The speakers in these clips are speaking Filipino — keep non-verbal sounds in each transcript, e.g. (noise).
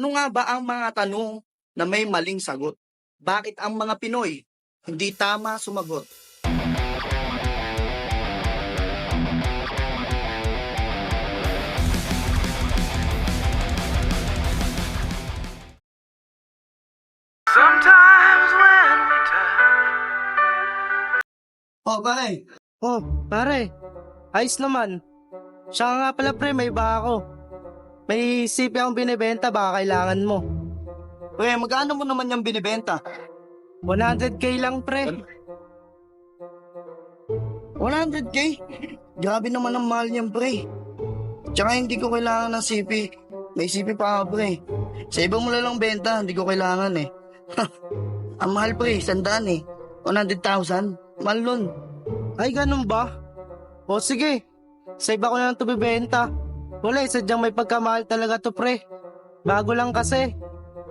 Ano nga ba ang mga tanong na may maling sagot? Bakit ang mga Pinoy hindi tama sumagot? Sometimes when we touch. Oh, pare. Oh, pare. Ayos naman. Siya nga pala pre, may iba ako. May CP akong binibenta, baka kailangan mo. Pre, magkano mo naman yung binibenta? 100k lang pre. 100k? Grabe naman ang mahal niyan, pre. Tsaka hindi ko kailangan ng CP. May CP pa ako, pre. Sa iba mo lang benta, hindi ko kailangan eh. (laughs) ang mahal, pre. Sandaan eh. 100,000. Mahal nun. Ay, ganun ba? O sige, sa iba ko na lang ito bibenta. Wala, eh, sadyang may pagkamahal talaga to pre. Bago lang kasi.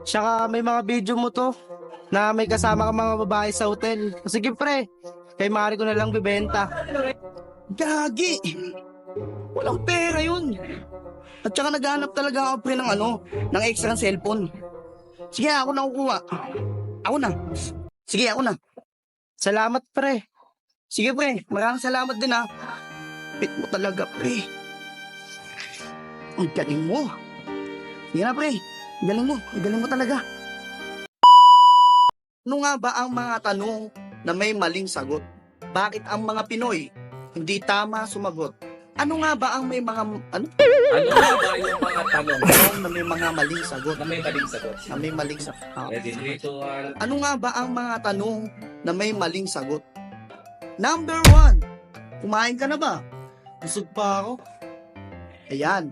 Tsaka may mga video mo to na may kasama ka mga babae sa hotel. Sige pre, kay Mari ko na lang bibenta. Gagi! Walang pera yun. At saka naghanap talaga ako pre ng ano, ng extra cellphone. Sige, ako na kukuha. Ako na. Sige, ako na. Salamat pre. Sige pre, maraming salamat din ha. Pit mo talaga pre. Ang galing mo. Sige na pre, ang galing mo, ang galing mo talaga. Ano nga ba ang mga tanong na may maling sagot? Bakit ang mga Pinoy hindi tama sumagot? Ano nga ba ang may mga ano Ano nga ba yung mga tanong tanong na may mga maling sagot? na may maling sagot? Na may maling sagot. Ah, Ready, 3, 2, 1. Ano nga ba ang mga tanong na may maling sagot? Number one, kumain ka na ba? Busog pa ako. Ayan.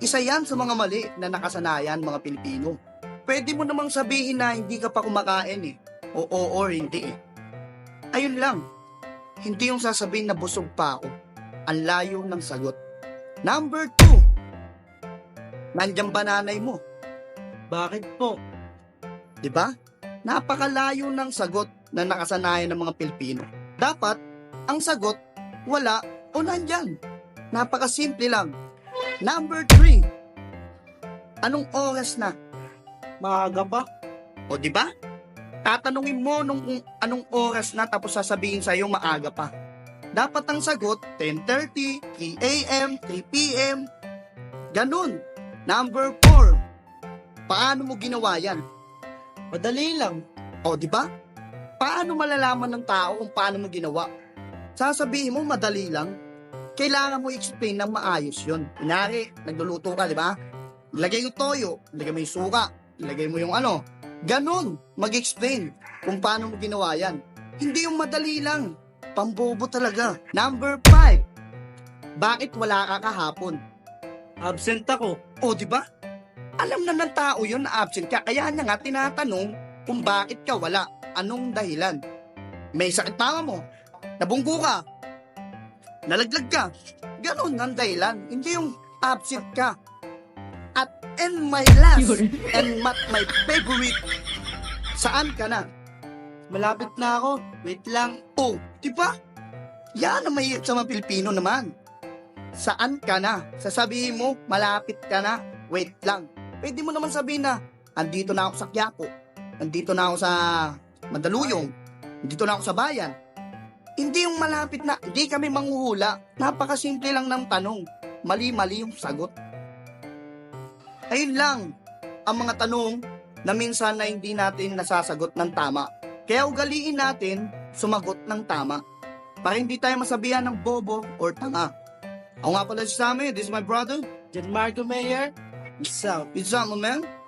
Isa yan sa mga mali na nakasanayan mga Pilipino. Pwede mo namang sabihin na hindi ka pa kumakain eh. Oo or hindi eh. Ayun lang. Hindi yung sasabihin na busog pa ako. Ang layo ng sagot. Number two, nandyan ba nanay mo? Bakit po? 'Di ba? Napakalayo ng sagot na nakasanayan ng mga Pilipino. Dapat, ang sagot, wala o nandyan. Napakasimple lang. Number three, anong oras na? Maaga pa? O di ba? Tatanungin mo nung kung anong oras na tapos sasabihin sa'yo maaga pa. Dapat ang sagot, 10.30, 3 a.m., 3 p.m. Ganun. Number 4, paano mo ginawa yan? Madali lang. O, di ba? Paano malalaman ng tao kung paano mo ginawa? Sasabihin mo, madali lang. Kailangan mo explain ng maayos yon. Kunyari, nagluluto ka, di ba? Ilagay yung toyo, ilagay mo yung suka, ilagay mo yung ano. Ganon, mag-explain kung paano mo ginawa yan. Hindi yung madali lang. Pambobo talaga. Number 5. Bakit wala ka kahapon? Absent ako. O, di ba? Alam na ng tao yun na absent ka. Kaya niya nga tinatanong kung bakit ka wala. Anong dahilan? May sakit pa mo. Nabunggo ka. Nalaglag ka. Ganon ang dahilan. Hindi yung absent ka. At and my last and not my favorite, saan ka na? Malapit na ako. Wait lang. Oh, di ba? Yan ang mahirap sa mga Pilipino naman. Saan ka na? Sasabihin mo, malapit ka na. Wait lang. Pwede mo naman sabihin na, andito na ako sa Quiapo. Andito na ako sa Mandaluyong. Andito na ako sa bayan. Hindi yung malapit na, hindi kami manghuhula. Napakasimple lang ng tanong. Mali-mali yung sagot. Ayun lang, ang mga tanong na minsan na hindi natin nasasagot ng tama. Kaya ugaliin natin sumagot ng tama para hindi tayo masabihan ng bobo or tanga. Ako nga pala si Sammy, this is my brother. Gianmarco. Peace out. Peace out, my man.